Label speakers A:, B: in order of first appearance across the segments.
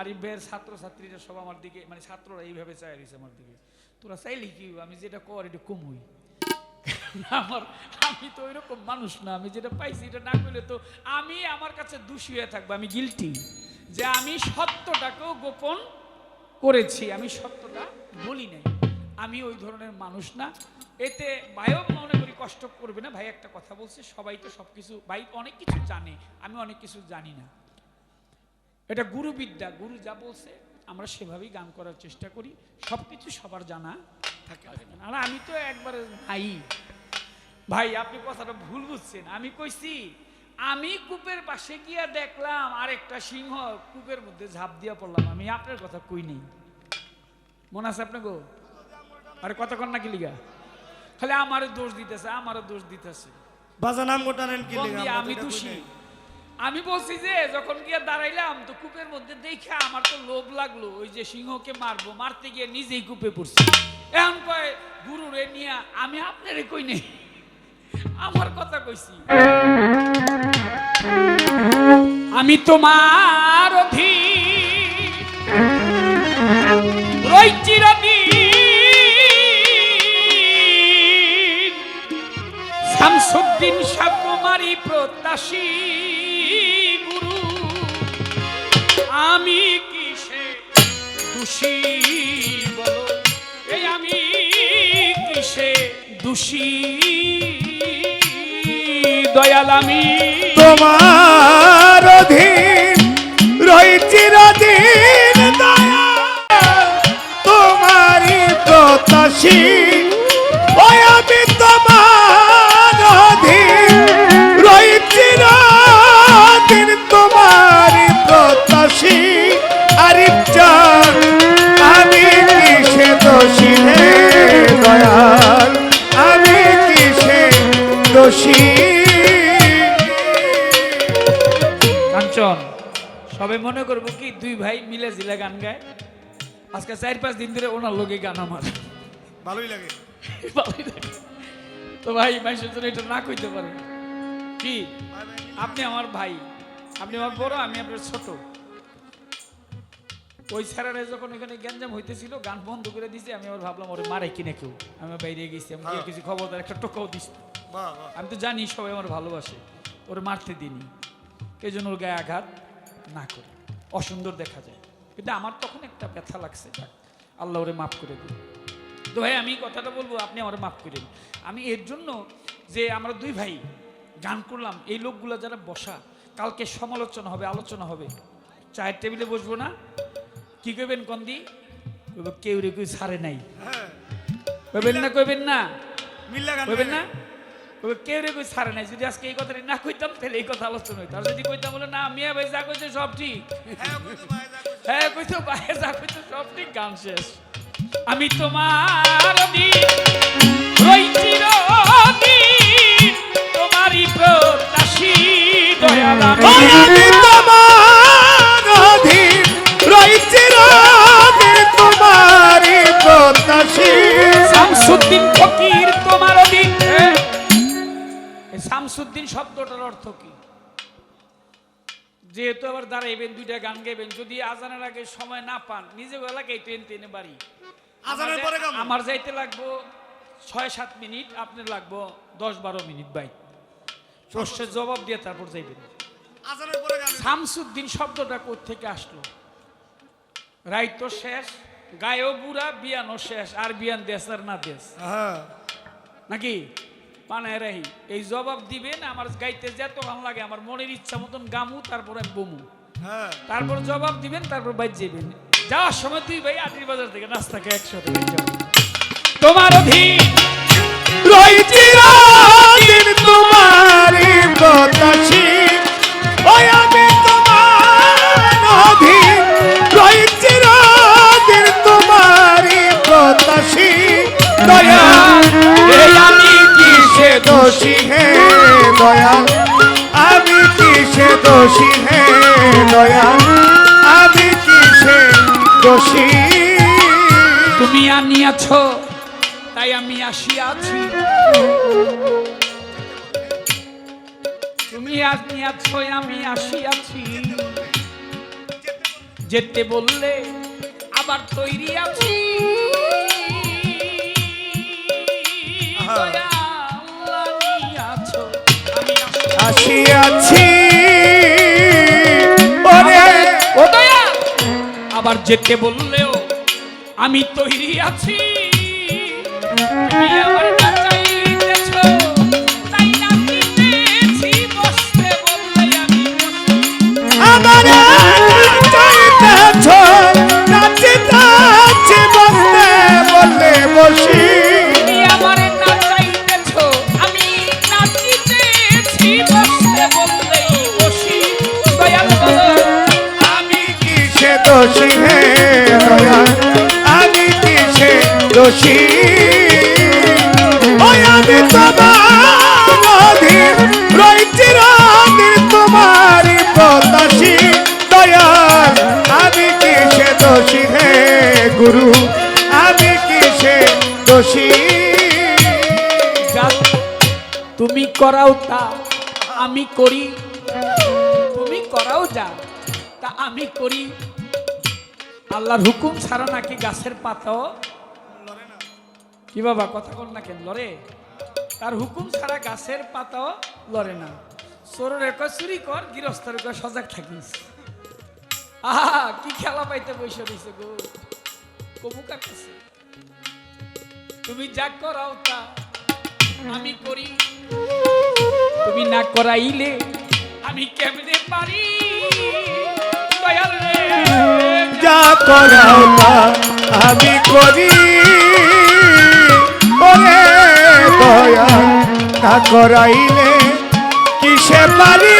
A: আরিফ ভাইয়ের ছাত্র ছাত্রীরা সব আমার দিকে মানে ছাত্ররা এইভাবে চাই রয়েছে আমার দিকে। তোরা চাইলি কি আমি যেটা কর, এটা কম হই আমার, আমি তো ওইরকম মানুষ না। আমি যেটা পাইছি, এটা না করলে তো আমি আমার কাছে দোষী হয়ে থাকব। আমি গিলটি যে আমি সত্যটাকেও গোপন করেছি। আমি সত্যটা বলি নাই। আমি ওই ধরনের মানুষ না। এতে ভাইও মনে করি কষ্ট করবে না। ভাই একটা কথা বলছে, সবাই তো সব কিছু ভাই অনেক কিছু জানে। আমি অনেক কিছু জানি না। এটা গুরুবিদ্যা গুরু যা বলছে আমরা সেভাবেই গান করার চেষ্টা করি সব কিছু সবার জানা থাকে। আর আমি তো একবারে নাই। ভাই আপনি কথাটা ভুল বুঝছেন। আমি কইছি আমি কূপের পাশে গিয়া দেখলাম আরেকটা সিংহ কূপের মধ্যে ঝাঁপ দিয়া পড়লাম। আমি আপনার কথা কই নেই। মনে আছে আপনার গো? আরে কতক্ষণ নাকি লিগা? খালি আমারও দোষ দিতেছে আমারও দোষ দিতেছে।
B: বাজা নাম গোটানেন কি তো
A: আমি দোষী। আমি বলছি যে, যখন গিয়ে দাঁড়াইলাম, তো কূপের মধ্যে দেখে আমার তো লোভ লাগল। ওই যে সিংহকে মারবো, মারতে গিয়ে নিজেই কূপে পড়ছি। এখন কয়, গুরু রে নিয়া আমি আপনারে কই নেই? আমার কথা কইছি। আমি তোমার অধীন, রই চিরদিন। শামসুদ্দিন সাবকুমারী প্রত্যাশী। দোষী দয়াল আমি।
B: তোমার অধীন রই চিরদিন দয়া। তোমারই প্রত্যাশী দোষী
A: কাঞ্চন সবাই মনে করব কি দুই ভাই মিলে জিলে গান গায়। আজকে চার পাঁচ দিন ধরে ওনার লোকে গান আমার।
B: ভালোই লাগে।
A: ভালোই লাগে। তো ভাই মানুষের জন্য এটা না কইতে পারেন কি? আপনি আমার ভাই আপনি আমার বড় আমি আপনার ছোট। ওই স্যারেরা যখন এখানে গ্যাঞ্জাম হইতেছিল গান বন্ধ করে দিয়েছে আমি আবার ভাবলাম ওরে মারে কিনে কেউ? আমি বাইরে গেছি আমি গিয়ে কিছু খবর একটা টোকাও
B: বাহ
A: আমি তো জানি সবাই আমার ভালোবাসে ওরে মারতে দিনি এই জন্য ওর গায়ে আঘাত না করে অসুন্দর দেখা যায়। কিন্তু আমার তখন একটা ব্যথা লাগছে যাক আল্লাহ ওরে মাফ করে দিন তো ভাই আমি কথাটা বলব আপনি আমার মাফ করেন। আমি এর জন্য যে আমরা দুই ভাই গান করলাম এই লোকগুলো যারা বসা কালকে সমালোচনা হবে আলোচনা হবে চায়ের টেবিলে বসবো না? কি কইবেন কন্দি? কেউ রে কেউ ছাড়ে নাই।
B: হ্যাঁ।
A: কইবেন না কইবেন না? কইবেন না? কেউ রে কই ছাড়ে নাই। যদি আজকে এই কথাটি না কইতাম তাহলে এই কথা আলোচনা হইতো। আর যদি কইতাম বলে না মিয়া ভাই যা কইছে সব ঠিক।
B: হ্যাঁ যায়।
A: হ্যাঁ কইতো ভাই যা কইছে সব ঠিক গান শেষ। আমি তোমার অধীন রই তোমারই প্রত্যাশী দয়াল যেহেতু আবার দাঁড়াইবেন দুইটা গান গাইবেন যদি আজানের আগে সময় না পান নিজে এলাকায় ট্রেন ট্রেনে বাড়ি।
B: আজানের
A: আমার
B: পরে
A: আমার যাইতে লাগবো ছয় সাত মিনিট আপনার লাগবো দশ বারো মিনিট বাই প্রশ্নের জবাব দিয়ে তারপর যাইবেন। শামসুদ্দিন শব্দটা থেকে আসলো? রাইত শেষ গায়েও বুড়া বিয়ানো শেষ আর বিয়ান দেশ আর না দেশ।
B: হ্যাঁ।
A: নাকি? পানায় রাহি এই জবাব দিবেন আমার গাইতে যত ভালো লাগে আমার মনের ইচ্ছা মতন গামু তারপর আমি বমু।
B: হ্যাঁ।
A: তারপর জবাব দিবেন তারপর বাইর যাবেন যাওয়ার সময় তুই ভাই আটির বাজার থেকে নাস্তাকে একসাথে। তোমার অধীন
B: রই দোষী হে দয়া আমি কিসে দোষী?
A: তুমি আনিয়াছ তাই আমি আসিয়াছি। তুমি আনিয়াছ আমি আসিয়াছি। যেতে বললে আবার তৈরি আছি।
B: আসিয়াছি।
A: আবার যেতে বললেও আমি তৈরি আছি। বসে
B: বললে বাঁচাইতেছ, দোষী হে আমি কিসে দোষী? আমি তোমার রয়েছি রাধীন তোমারই প্রত্যাশী। দয়া, আমি কিসে দোষী হে গুরু, আমি দোষী?
A: তুমি করাও তা, আমি করি। তুমি করাও যা, তা আমি করি। আল্লাহর হুকুম ছাড়া নাকি গাছের পাতাও কি বাবা, কথা কর না কেন? লড়ে। তার হুকুম ছাড়া গাছের পাতাও লড়ে না। চোরের কয় চুরি কর, গৃহস্থের সজাগ থাকিস। আহা, কি খেলা পাইতে বসে রয়েছে গো? কবুকার কাছে তুমি যা করাও তা আমি করি। তুমি না করাইলে আমি কেমনে পারি? দয়াল রে!
B: যা করাও তা আমি করি। ওরে দয়া
A: তা করাইলে কিসে
B: পারি?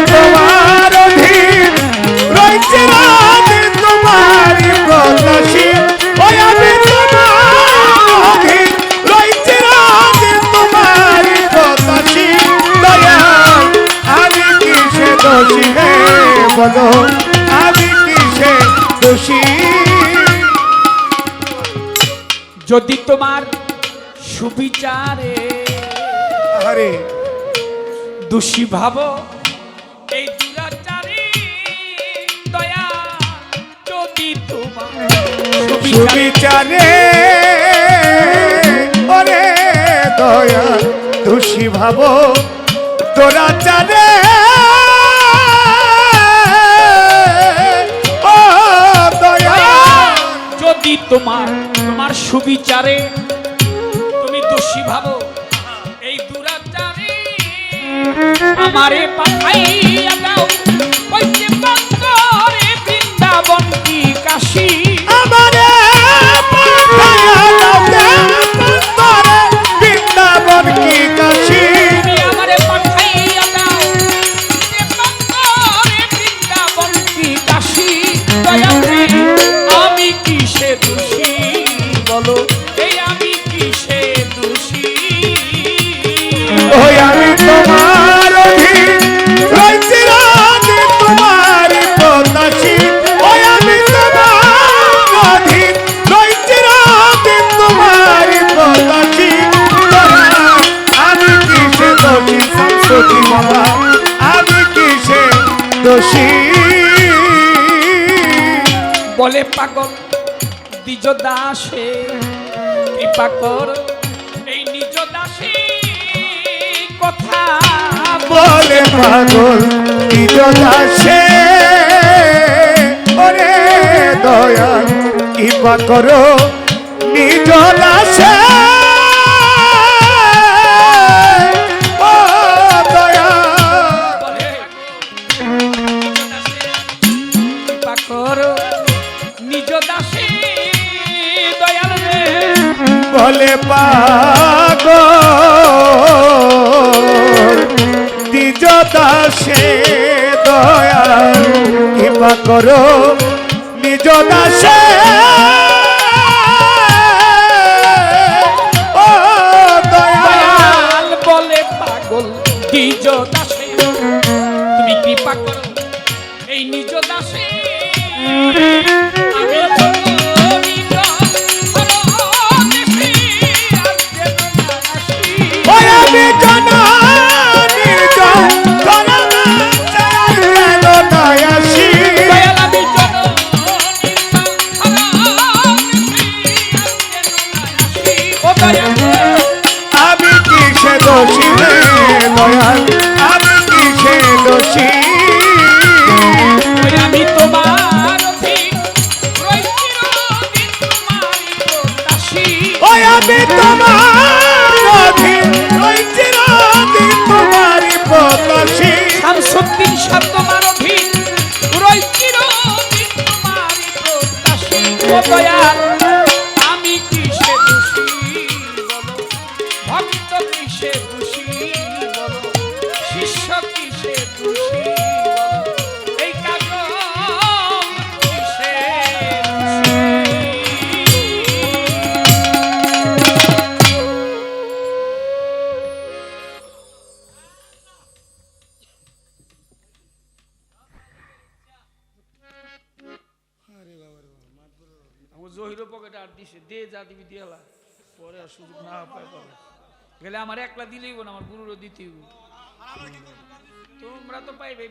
B: হে বলো আমি কিসে দোষী
A: যদি তোমার সুবিচারে
B: আরে।
A: দোষী ভাবো এই দুরাচারে দয়া যদি তোমার সুবিচারে
B: সুবিচারে ওরে দয়া দোষী ভাব তোরা চারে
A: তোমার তোমার সুবিচারে। তুমি দোষী ভাবো। এই দুরাচারে আমারে পাঠাইয়া
B: বাবা আমি কিসে দোষী?
A: বলে পাগল দ্বিজ দাসে কৃপা কর এই নিজ দাসে কথা
B: বলে পাগল নিজ দাসে ওরে দয়া কৃপা করো নিজ দাসে।
A: নিজ দাসে
B: দয়াল কৃপা করো নিজ দাসে
A: দয়া জহিরও পকেটে আর দিছে, দে যা দিবি দিয়েলা পরে আর সুযোগ না পায় পাবে। গেলে আমার একলা দিলেই বোন আমার গুরুরও দিতেই তোমরা তো পাইবে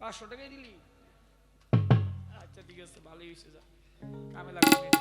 A: পাঁচশো টাকাই দিলি। আচ্ছা ঠিক আছে, ভালোই হয়েছে যা। কামে লাগবে।